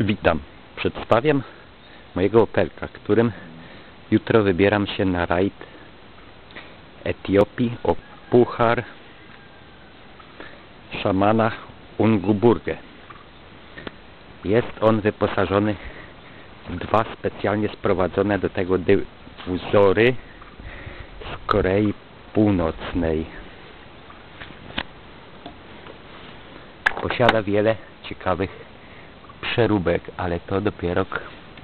Witam. Przedstawiam mojego Opelka, którym jutro wybieram się na rajd Etiopii o puchar szamana Unguburgę. Jest on wyposażony w dwa specjalnie sprowadzone do tego dyfuzory z Korei Północnej. Posiada wiele ciekawych przeróbek, ale to dopiero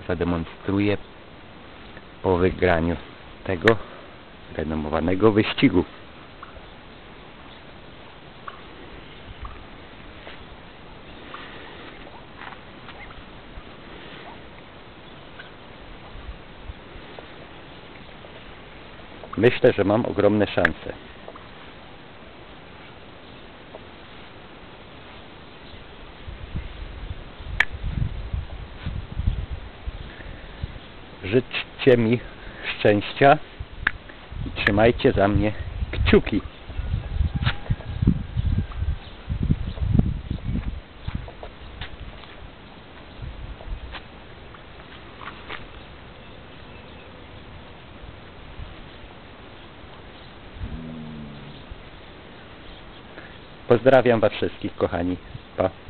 zademonstruję po wygraniu tego renomowanego wyścigu. Myślę, że mam ogromne szanse. Życzcie mi szczęścia i trzymajcie za mnie kciuki. Pozdrawiam Was wszystkich, kochani. Pa.